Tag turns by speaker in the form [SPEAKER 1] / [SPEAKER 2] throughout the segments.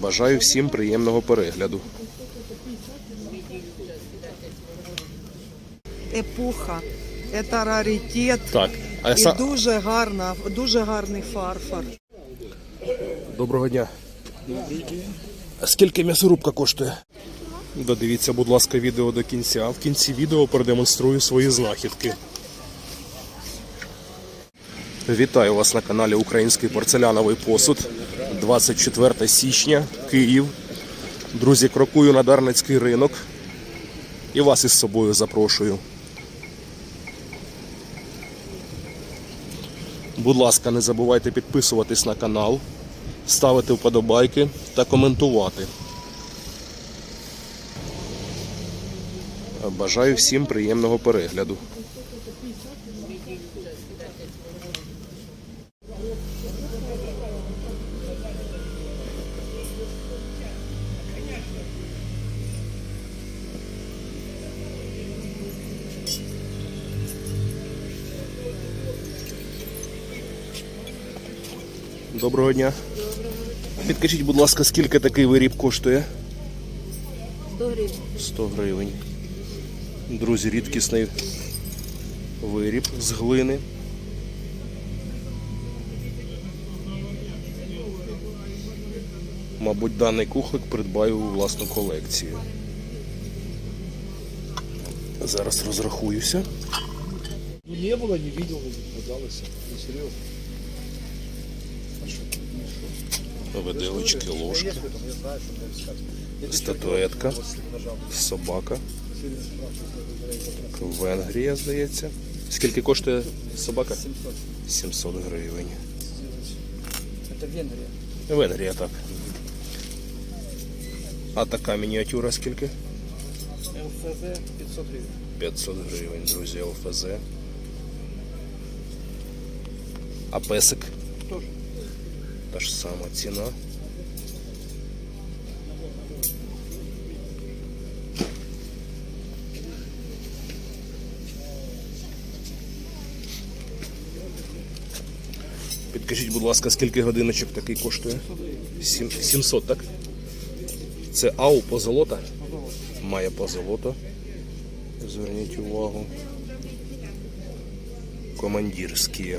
[SPEAKER 1] Бажаю всім приємного перегляду.
[SPEAKER 2] епуха. Це раритет.
[SPEAKER 1] Так, а
[SPEAKER 2] І дуже гарна, дуже гарний фарфор.
[SPEAKER 1] Доброго дня. А Скільки м'ясорубка коштує? Додивіться, будь ласка, відео до кінця. В кінці відео продемонструю свої знахідки. Вітаю вас на каналі Український порцеляновий посуд. 24 січня, Київ. Друзі, крокую на Дарницький ринок. І вас із собою запрошую. Будь ласка, не забувайте підписуватись на канал, ставити вподобайки та коментувати. Бажаю всім приємного перегляду. Доброго дня. Підкажіть, будь ласка, скільки такий виріб коштує?
[SPEAKER 3] 100 гривень.
[SPEAKER 1] 100 гривень. Друзі, рідкісний виріб з глини. Мабуть, даний кухлик придбаю у власну колекцію. Зараз розрахуюся.
[SPEAKER 4] Ну не было, не видел, не попадалось. Ну серьезно.
[SPEAKER 1] Виделочки, ложки, статуетка, собака. Венгрія, здається. Скільки коштує собака? 700 гривень.
[SPEAKER 4] Это Венгрия.
[SPEAKER 1] Венгрія, так. А така мініатюра скільки?
[SPEAKER 4] ЛФЗ 500 гривен.
[SPEAKER 1] 500 гривень, друзі, ЛФЗ. А песик? Та ж сама ціна. Підкажіть, будь ласка, скільки годиночок такий коштує? 700, так? Це АУ позолота? Має позолото. Зверніть увагу. Командирські.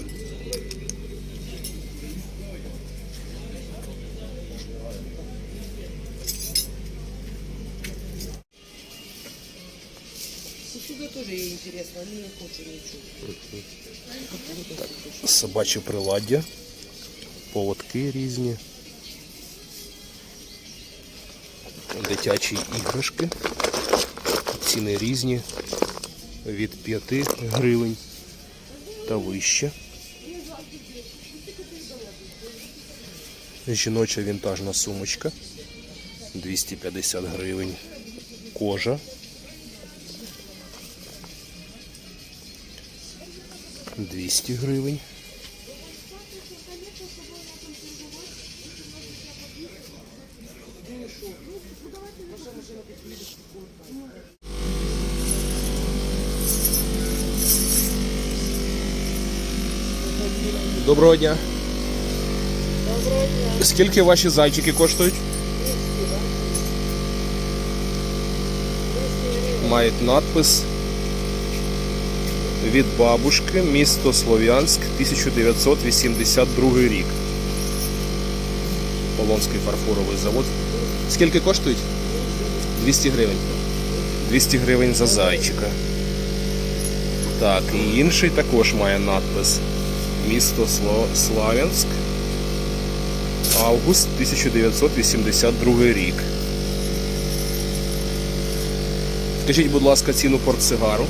[SPEAKER 3] Хочет ничего.
[SPEAKER 1] собаче приладдя, поводки різні, дитячі іграшки. Ціни різні від 5 гривень та вище. Жіноча вінтажна сумочка 250 гривень. Кожа 200 гривень. Доброго дня. Доброго дня. Скільки ваші зайчики коштують? Мають надпис від бабушки, місто Слов'янськ, 1982 рік. Полонський фарфоровий завод. Скільки коштують? 200 гривень. 200 гривень за зайчика. Так, і інший також має надпис. Місто Славянськ. Август 1982 рік. Скажіть, будь ласка, ціну портсигару.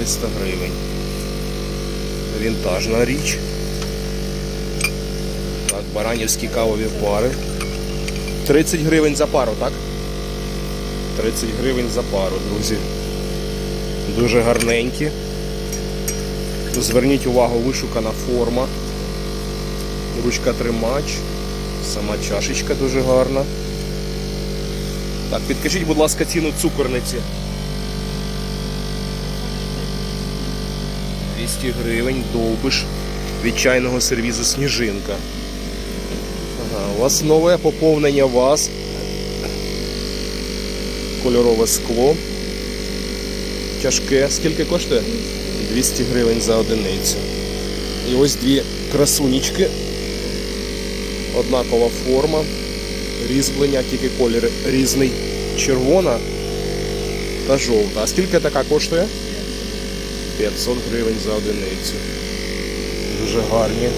[SPEAKER 1] 300 гривень. Вінтажна річ. Так, баранівські кавові пари. 30 гривень за пару, так? 30 гривень за пару, друзі. Дуже гарненькі. Зверніть увагу, вишукана форма. Ручка тримач. Сама чашечка дуже гарна. Так, підкажіть, будь ласка, ціну цукорниці. 200 гривень, довбиш від чайного сервізу Сніжинка. Ага, у вас нове поповнення ваз. Кольорове скло. Тяжке. Скільки коштує? 200 гривень за одиницю. І ось дві красунічки. Однакова форма. Різьблення, тільки колір різний. Червона та жовта. А скільки така коштує? 500 гривень за одиницю. Дуже гарні.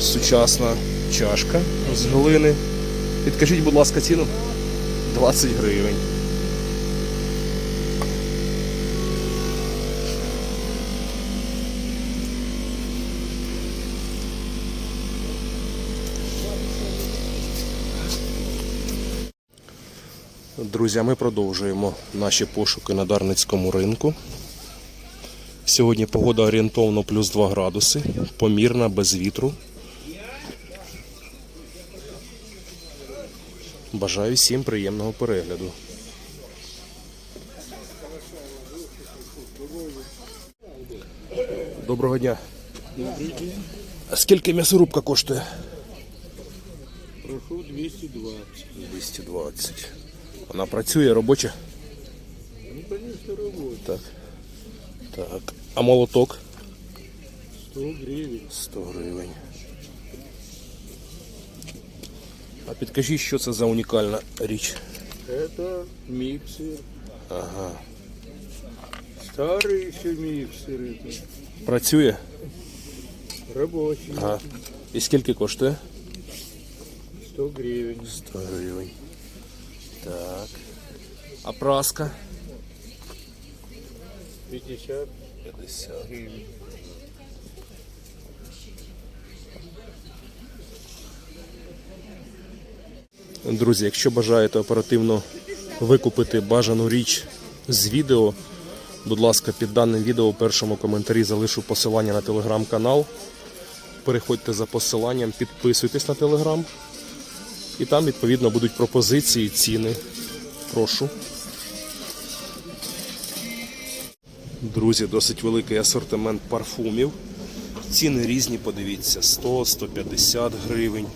[SPEAKER 1] Сучасна чашка з глини. Підкажіть, будь ласка, ціну? 20 гривень. Друзі, ми продовжуємо наші пошуки на Дарницькому ринку. Сьогодні погода орієнтовно плюс 2 градуси, помірна, без вітру. Бажаю всім приємного перегляду. Доброго дня. Скільки м'ясорубка коштує?
[SPEAKER 4] Прошу 220.
[SPEAKER 1] 220. Вона працює робоча?
[SPEAKER 4] Ну, конечно, работает.
[SPEAKER 1] Так. Так. А молоток?
[SPEAKER 4] 100 гривен.
[SPEAKER 1] 100 гривень. А підкажіть, що це за унікальна річ?
[SPEAKER 4] Это миксер.
[SPEAKER 1] Ага.
[SPEAKER 4] Старый еще миксер. Это.
[SPEAKER 1] Працює?
[SPEAKER 4] Рабочий.
[SPEAKER 1] Ага. І скільки коштує?
[SPEAKER 4] 100 гривен.
[SPEAKER 1] 100 гривень. Так. А праска?
[SPEAKER 4] 50
[SPEAKER 1] 50.
[SPEAKER 4] гривен.
[SPEAKER 1] Друзі, якщо бажаєте оперативно викупити бажану річ з відео, будь ласка, під даним відео у першому коментарі залишу посилання на телеграм-канал. Переходьте за посиланням, підписуйтесь на телеграм. І там, відповідно, будуть пропозиції, ціни. Прошу. Друзі, досить великий асортимент парфумів. Ціни різні, подивіться, 100-150 гривень.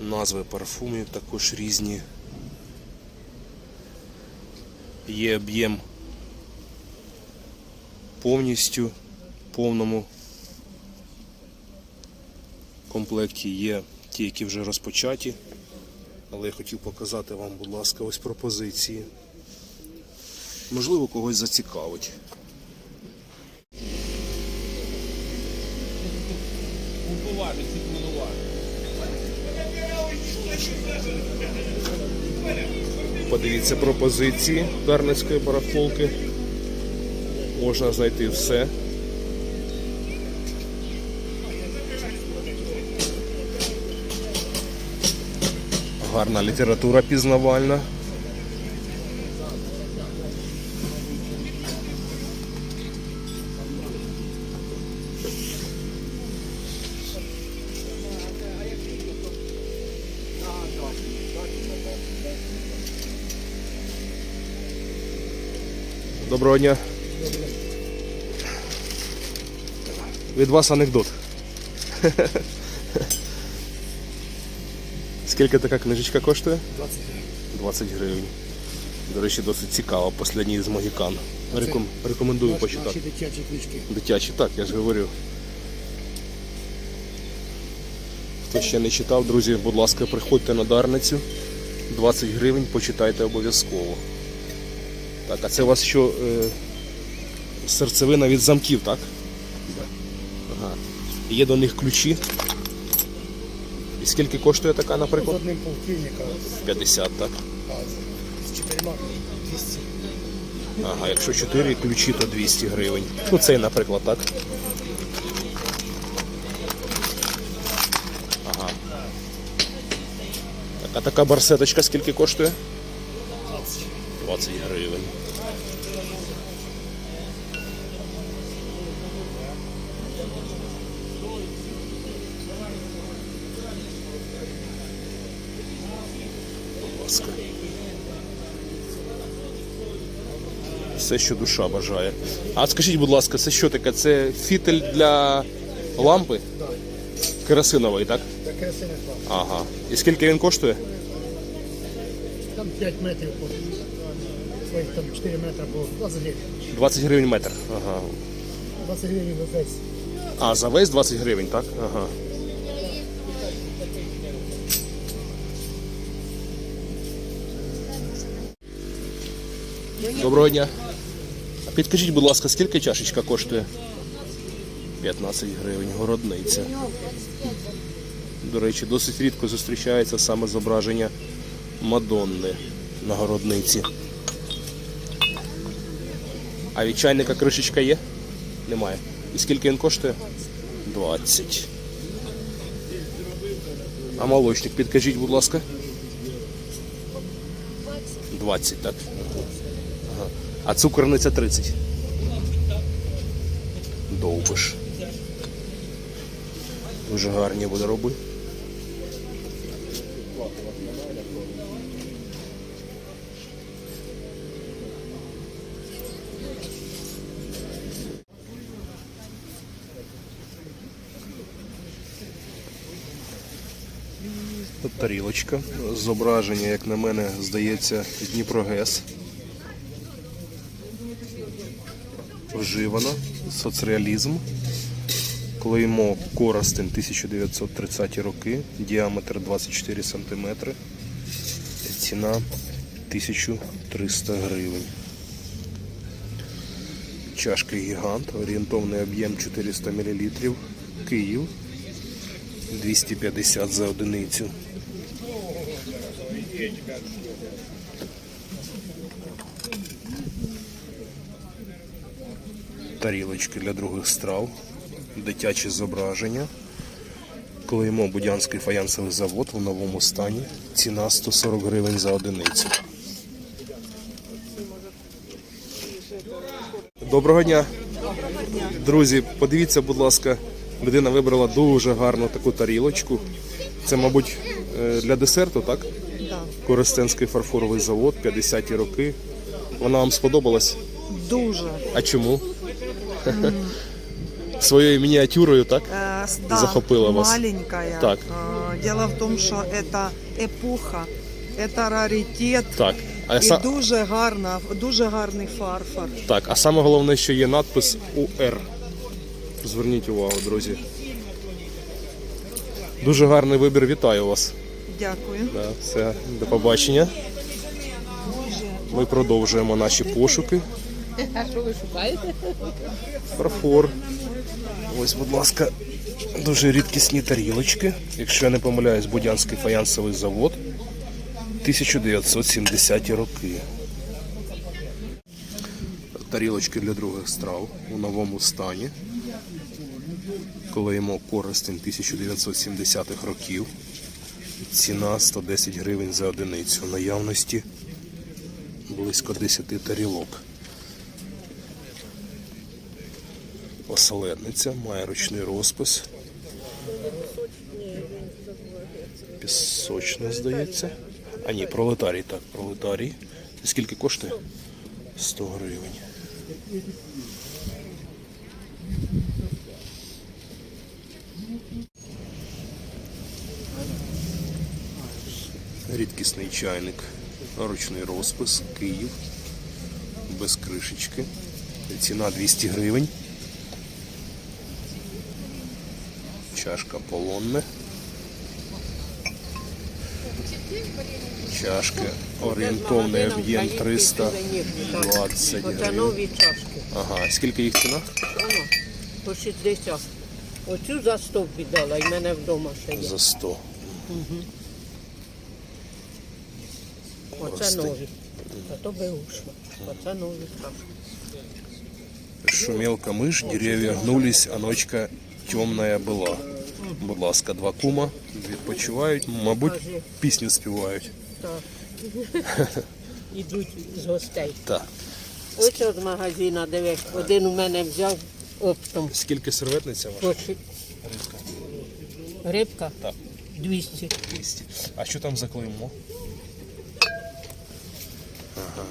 [SPEAKER 1] Назви парфумів також різні. Є об'єм повністю в повному комплекті. Є ті, які вже розпочаті. Але я хотів показати вам, будь ласка, ось пропозиції. Можливо, когось зацікавить. Подивіться пропозиції Дарницької барахолки. Можна знайти все. Гарна література пізнавальна. Доброго дня. Від вас анекдот. Скільки така книжечка коштує? 20 гривень. 20 гривень. До речі, досить цікаво. Послідній з Могікан. Реком... Рекомендую почитати.
[SPEAKER 4] дитячі книжки.
[SPEAKER 1] Дитячі, так, я ж говорю. Хто ще не читав, друзі, будь ласка, приходьте на Дарницю. 20 гривень, почитайте обов'язково. Так, а це у вас що е, серцевина від замків, так? Ага. Є до них ключі. І скільки коштує така, наприклад?
[SPEAKER 4] одним полтинника
[SPEAKER 1] 50, так?
[SPEAKER 4] з чотирма 200.
[SPEAKER 1] Ага, якщо 4 ключі, то 200 гривень. Ну цей, наприклад, так? Ага. Так, а така барсеточка скільки коштує? 20 гривень. Все, що душа бажає. А скажіть, будь ласка, це що таке? Це фітель для лампи? Керосиновий, так?
[SPEAKER 5] Сине.
[SPEAKER 1] Ага. І скільки він коштує?
[SPEAKER 5] Там 5 метрів своїх там 4 метри було 20 гривень.
[SPEAKER 1] 20 гривень метр. Ага.
[SPEAKER 5] 20 гривень за весь.
[SPEAKER 1] А, за весь 20 гривень, так? Ага. Доброго дня. Підкажіть, будь ласка, скільки чашечка коштує? 15 гривень, городниця. До речі, досить рідко зустрічається саме зображення Мадонни на городниці. А від чайника кришечка є? Немає. І скільки він коштує? 20. А молочник, підкажіть, будь ласка. 20, так. А цукорниця 30. Довбиш. Дуже гарні. Тут тарілочка. Зображення, як на мене, здається, Дніпрогес. Вживано. Соцреалізм. Клеймо Коростень 1930 роки. Діаметр 24 см. Ціна 1300 гривень. Чашка гігант. Орієнтовний об'єм 400 мл. Київ. 250 за одиницю. Тарілочки для других страв, дитячі зображення. Клеймо Будянський фаянсовий завод у новому стані. Ціна 140 гривень за одиницю. Доброго дня. Друзі, подивіться, будь ласка, людина вибрала дуже гарну таку тарілочку. Це, мабуть, е, для десерту, так?
[SPEAKER 2] Да.
[SPEAKER 1] Коростенський фарфоровий завод, 50-ті роки. Вона вам сподобалась?
[SPEAKER 2] Дуже.
[SPEAKER 1] А чому? Своєю мініатюрою, так?
[SPEAKER 2] Э, с- да,
[SPEAKER 1] Захопила вас.
[SPEAKER 2] маленькая.
[SPEAKER 1] Так.
[SPEAKER 2] Э, Дело в том, що это епоха, это раритет.
[SPEAKER 1] Так. А,
[SPEAKER 2] І
[SPEAKER 1] са-
[SPEAKER 2] дуже гарна, дуже гарний фарфор.
[SPEAKER 1] так, а саме головне, що є надпис УР. Зверніть увагу, друзі. Дуже гарний вибір, вітаю вас.
[SPEAKER 2] Дякую.
[SPEAKER 1] Да, все, до побачення. Ми продовжуємо наші пошуки.
[SPEAKER 3] А що ви шукаєте?
[SPEAKER 1] Фарфор. Ось, будь ласка, дуже рідкісні тарілочки. Якщо я не помиляюсь, Будянський фаянсовий завод. 1970 роки. Тарілочки для других страв у новому стані. Колеємо Коростень 1970-х років. Ціна 110 гривень за одиницю. Наявності близько 10 тарілок. Оселедниця, має ручний розпис. Пісочне, здається. А ні, пролетарій, так, пролетарій. Скільки коштує? 100 гривень. Рідкісний чайник, ручний розпис, Київ, без кришечки. Ціна 200 гривень. Чашка полонне. Чашки орієнтовний об'єм 320
[SPEAKER 3] Оце
[SPEAKER 1] гривень.
[SPEAKER 3] нові чашки.
[SPEAKER 1] Ага, скільки їх ціна?
[SPEAKER 3] По 60. Оцю за 100 віддала, і мене вдома ще є.
[SPEAKER 1] За 100.
[SPEAKER 3] Оце нові. А то беушно. Оце нові чашки.
[SPEAKER 1] Шумелка миш, дерев'я гнулись, а ночка темная була. Будь ласка, два кума відпочивають, мабуть, пісню співають.
[SPEAKER 3] Так. Ідуть з гостей.
[SPEAKER 1] Так.
[SPEAKER 3] Ось з магазина, дивись, один у мене взяв оптом.
[SPEAKER 1] Скільки серветниця ваша?
[SPEAKER 3] Хоче. Рибка?
[SPEAKER 1] Так.
[SPEAKER 3] 200.
[SPEAKER 1] 200. А що там за клеймо? Ага.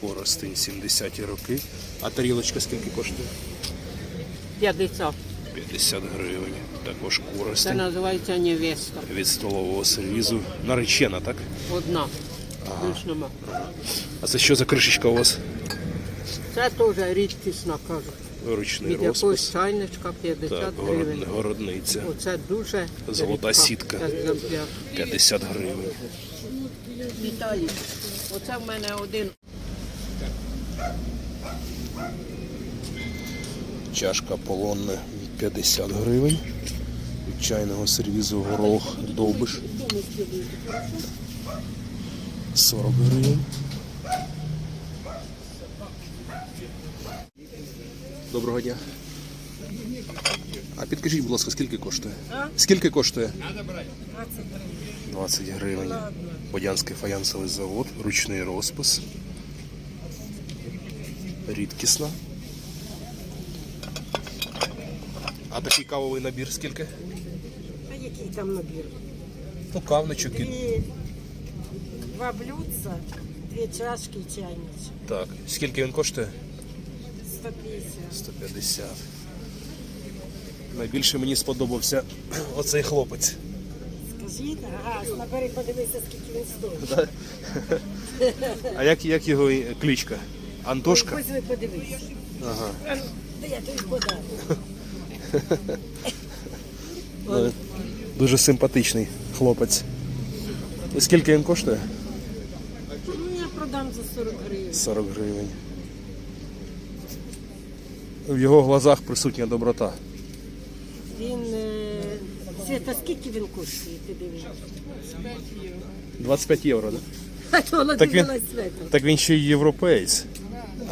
[SPEAKER 1] Коростень 70-ті роки. А тарілочка скільки коштує?
[SPEAKER 3] 50.
[SPEAKER 1] 50 гривень. Також
[SPEAKER 3] Це називається невеста.
[SPEAKER 1] Від столового сервізу. Наречена, так?
[SPEAKER 3] Одна. Більш нема.
[SPEAKER 1] А це що за кришечка у вас?
[SPEAKER 3] Це теж рідкісна, кажуть.
[SPEAKER 1] Ручний
[SPEAKER 3] Від якогось
[SPEAKER 1] розпис.
[SPEAKER 3] чайничка 50
[SPEAKER 1] Так,
[SPEAKER 3] гривень.
[SPEAKER 1] город- городниця.
[SPEAKER 3] Оце дуже
[SPEAKER 1] Золота
[SPEAKER 3] рідка
[SPEAKER 1] сітка.
[SPEAKER 3] екземпляр.
[SPEAKER 1] 50 гривень.
[SPEAKER 3] Віталій, оце в мене один.
[SPEAKER 1] Чашка полонна 50 гривень. Від чайного сервізу горох довбиш. 40 гривень. Доброго дня. А підкажіть, будь ласка, скільки коштує? Скільки коштує? 20 гривень. Бодянський фаянсовий завод, ручний розпис. Рідкісна. А такий кавовий набір скільки?
[SPEAKER 6] А який там набір?
[SPEAKER 1] Ну, кавничок і
[SPEAKER 6] І два блюдца, дві чашки і чайничок.
[SPEAKER 1] так. Скільки він коштує?
[SPEAKER 6] 150.
[SPEAKER 1] 150. Найбільше мені сподобався оцей хлопець.
[SPEAKER 6] Скажіть, ага, набери, подивися, скільки він стоїть.
[SPEAKER 1] А як, як його кличка? Антошка?
[SPEAKER 6] Ось ви подивися.
[SPEAKER 1] Ага.
[SPEAKER 6] Та я тобі подам.
[SPEAKER 1] Ну, Дуже симпатичний хлопець. І скільки він коштує?
[SPEAKER 6] Ну, я продам за 40 гривень.
[SPEAKER 1] 40 гривень. В його глазах присутня доброта.
[SPEAKER 6] Він, е... Свята, скільки він коштує, ти дивишся?
[SPEAKER 1] 25 євро, так?
[SPEAKER 6] А то
[SPEAKER 1] Так він- Так він ще й європеєць.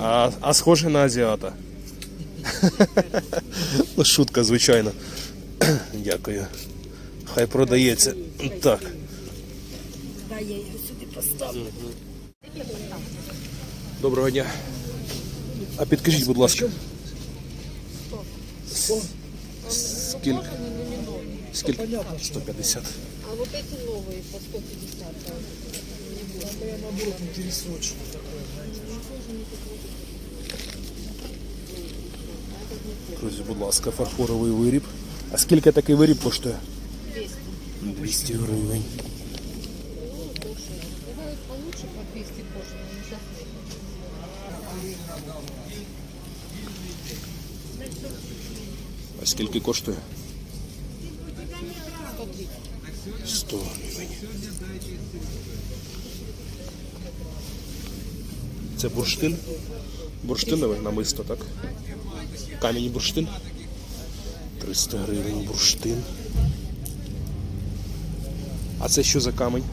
[SPEAKER 1] А, а схожий на азіата. Ну, шутка, звичайно. Дякую. Хай продається. Так.
[SPEAKER 6] Дай я його сюди поставлю.
[SPEAKER 1] Доброго дня. А підкажіть, будь ласка. Скільки? Скільки? 150.
[SPEAKER 3] А вот эти новые по 150.
[SPEAKER 1] Друзі, будь ласка, фарфоровий виріб. А скільки такий виріб коштує? 200. 200 гривень. А скільки коштує? 100 гривень. Це бурштин? Бурштинове намисто, так? Камінь бурштин. 300 гривень бурштин. А це що за камінь?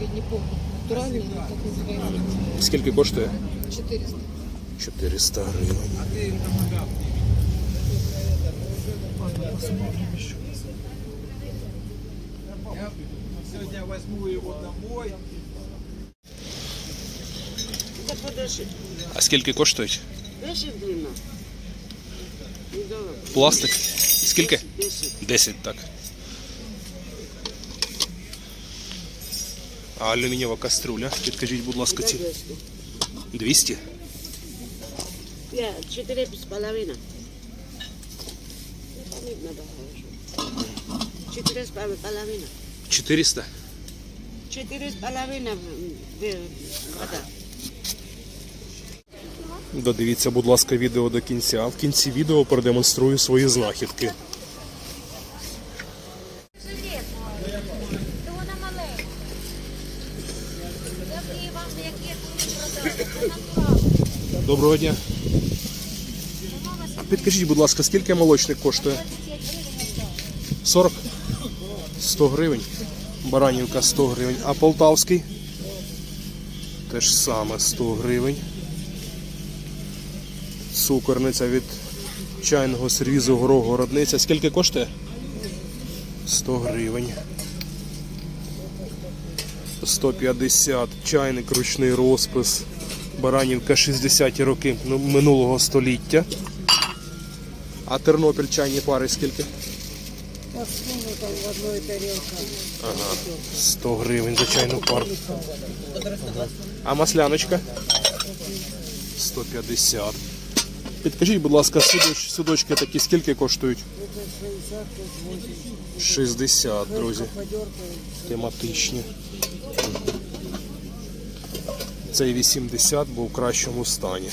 [SPEAKER 7] Я но так называется.
[SPEAKER 1] Скільки коштує?
[SPEAKER 7] 400.
[SPEAKER 1] 400 гривень. А скільки коштують?
[SPEAKER 6] 10 длина.
[SPEAKER 1] Пластик. Скільки? 10, так. А алюмінієва каструля, підкажіть, будь ласка, ці. 200?
[SPEAKER 6] Я 4 без половина. Надо хорошо. 4 с половина.
[SPEAKER 1] 400?
[SPEAKER 6] 4 с половина вода.
[SPEAKER 1] Додивіться, будь ласка, відео до кінця. В кінці відео продемонструю свої знахідки. Доброго дня. Підкажіть, будь ласка, скільки молочник коштує? 40? 100 гривень. Баранівка 100 гривень. А полтавський? Те ж саме 100 гривень. Цукорниця від чайного сервізу горох городниця. Скільки коштує? 100 гривень. 150 чайник, ручний розпис. Баранівка 60-ті роки ну, минулого століття. А Тернопіль чайні пари скільки? Ага. 100 гривень за чайну пару. Ага. А масляночка? 150. Підкажіть, будь ласка, судоч, судочки такі скільки коштують? 60, друзі. Тематичні. Цей 80, бо в кращому стані.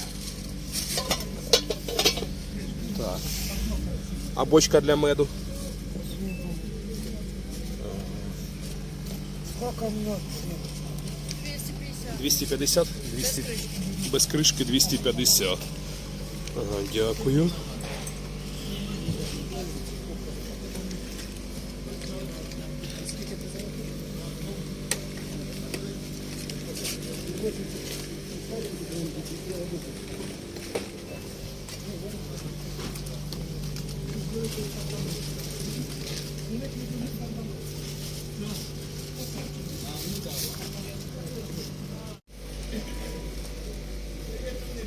[SPEAKER 1] Так. А бочка для меду? 250? 200. Без кришки 250. Дякую.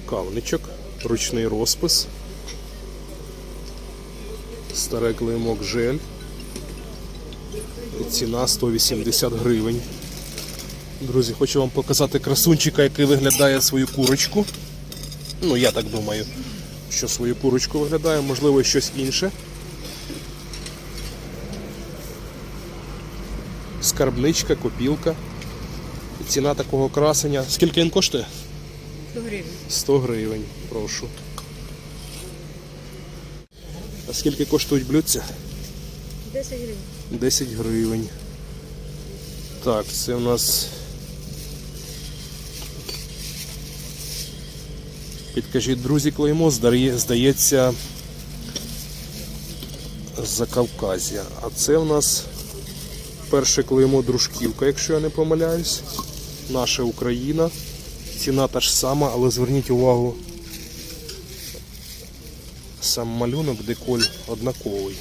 [SPEAKER 1] Кавничок, ручний розпис. Старе клеймок жель. Ціна 180 гривень. Друзі, хочу вам показати красунчика, який виглядає свою курочку. Ну, я так думаю, що свою курочку виглядає, можливо, щось інше. Скарбничка, копілка. Ціна такого красення. Скільки він коштує?
[SPEAKER 3] 100 гривень.
[SPEAKER 1] 100 гривень, прошу. А скільки коштують блюдця?
[SPEAKER 3] 10 гривень.
[SPEAKER 1] 10 гривень. Так, це у нас. Підкажіть, друзі, клеймо, здається, з Закавказя. А це у нас перше клеймо дружківка, якщо я не помиляюсь. Наша Україна. Ціна та ж сама, але зверніть увагу, сам малюнок, деколь однаковий.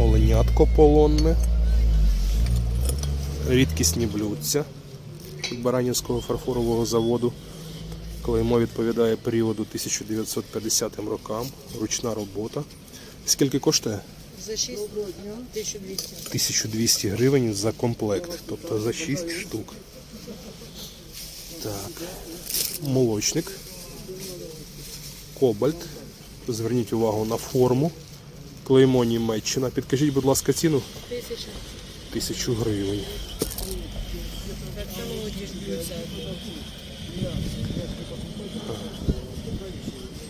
[SPEAKER 1] Оленятко полонне. Рідкісні блюдця від Баранівського фарфорового заводу. Клеймо відповідає періоду 1950 рокам. Ручна робота. Скільки коштує?
[SPEAKER 7] За 6 1200.
[SPEAKER 1] 1200 гривень за комплект, тобто за 6 штук. Так. Молочник. Кобальт. Зверніть увагу на форму. Клеймо Німеччина. Підкажіть, будь ласка, ціну.
[SPEAKER 7] Тисяча.
[SPEAKER 1] Тисячу гривень.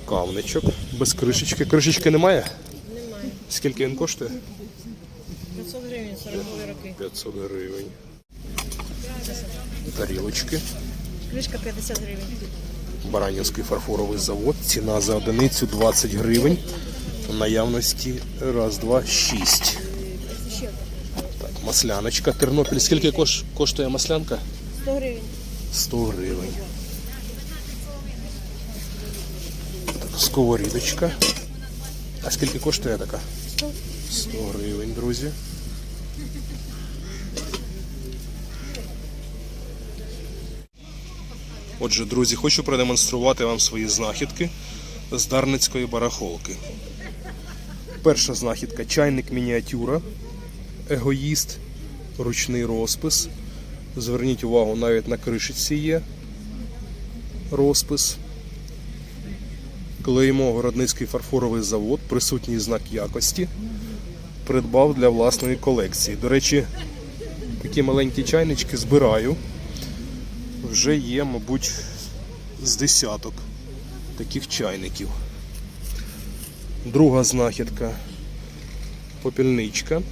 [SPEAKER 1] Кавничок. Без кришечки. Кришечки немає? Скільки він коштує?
[SPEAKER 7] 500 гривень, 40 роки.
[SPEAKER 1] 500 гривень. Тарілочки.
[SPEAKER 7] Кришка 50 гривень.
[SPEAKER 1] Баранівський фарфоровий завод. Ціна за одиницю 20 гривень. Наявності раз, два, шість. Так, масляночка. Тернопіль. Скільки кош- коштує маслянка?
[SPEAKER 7] 100 гривень.
[SPEAKER 1] 100 гривень. Так, сковорідочка. А скільки коштує така?
[SPEAKER 7] 100.
[SPEAKER 1] 100 гривень, друзі. Отже, друзі, хочу продемонструвати вам свої знахідки з Дарницької барахолки. Перша знахідка чайник мініатюра, егоїст, ручний розпис. Зверніть увагу, навіть на кришечці є розпис. Клеймо Городницький фарфоровий завод, присутній знак якості. Придбав для власної колекції. До речі, такі маленькі чайнички збираю. Вже є, мабуть, з десяток таких чайників. Друга знахідка попільничка,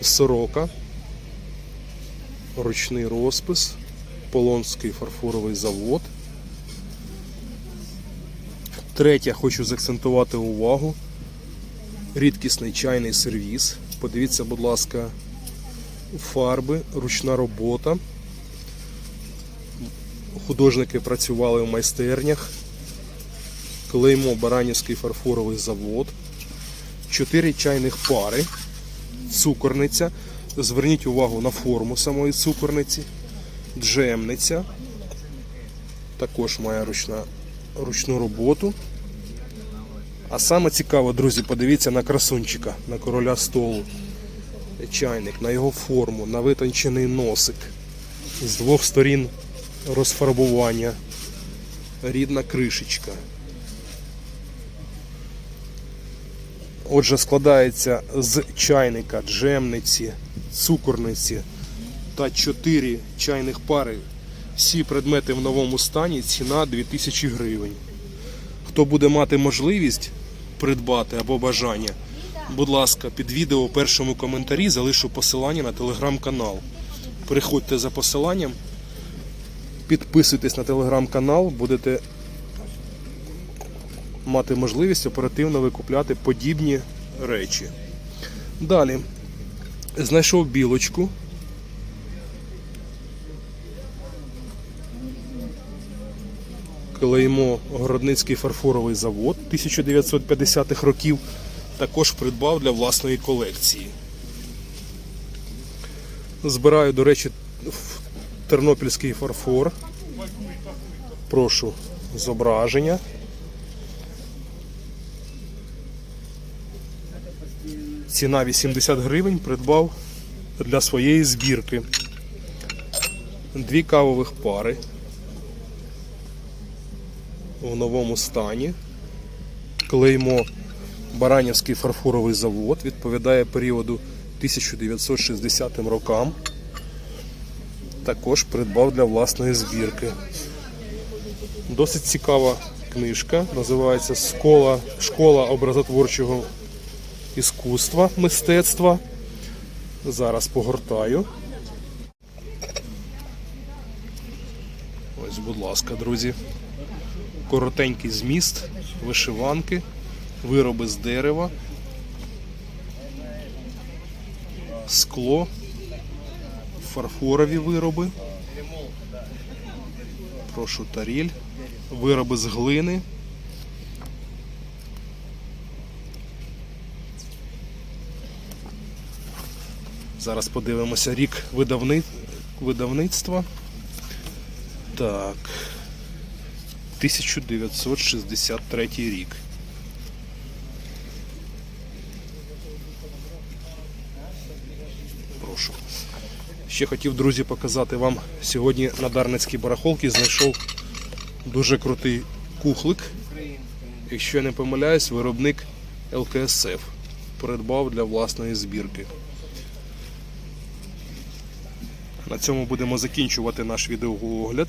[SPEAKER 1] сорока, ручний розпис, Полонський фарфоровий завод. Третє, хочу заакцентувати увагу. Рідкісний чайний сервіс. Подивіться, будь ласка, фарби, ручна робота. Художники працювали в майстернях. Клеймо Баранівський фарфоровий завод. Чотири чайних пари. Цукорниця. Зверніть увагу на форму самої цукорниці. Джемниця. Також має ручна ручну роботу. А саме цікаво, друзі, подивіться на красунчика, на короля столу. Чайник, на його форму, на витончений носик. З двох сторін розфарбування. Рідна кришечка. Отже, складається з чайника, джемниці, цукорниці та 4 чайних пари. Всі предмети в новому стані, ціна 2000 гривень. Хто буде мати можливість придбати або бажання, будь ласка, під відео у першому коментарі залишу посилання на телеграм-канал. Переходьте за посиланням, підписуйтесь на телеграм-канал, будете мати можливість оперативно викупляти подібні речі. Далі знайшов білочку. Клеймо Городницький фарфоровий завод 1950-х років також придбав для власної колекції. Збираю, до речі, тернопільський фарфор. Прошу зображення. Ціна 80 гривень придбав для своєї збірки. Дві кавових пари в новому стані. Клеймо Баранівський фарфоровий завод відповідає періоду 1960 рокам. Також придбав для власної збірки. Досить цікава книжка. Називається Школа, Школа образотворчого іскусства, мистецтва. Зараз погортаю. Ось, будь ласка, друзі. Коротенький зміст, вишиванки, вироби з дерева, скло, фарфорові вироби. Прошу таріль, вироби з глини. Зараз подивимося рік видавництва. Так. 1963 рік. Прошу. Ще хотів, друзі, показати вам сьогодні на Дарницькій барахолці знайшов дуже крутий кухлик. Якщо я не помиляюсь, виробник ЛКСФ придбав для власної збірки. На цьому будемо закінчувати наш відеоогляд.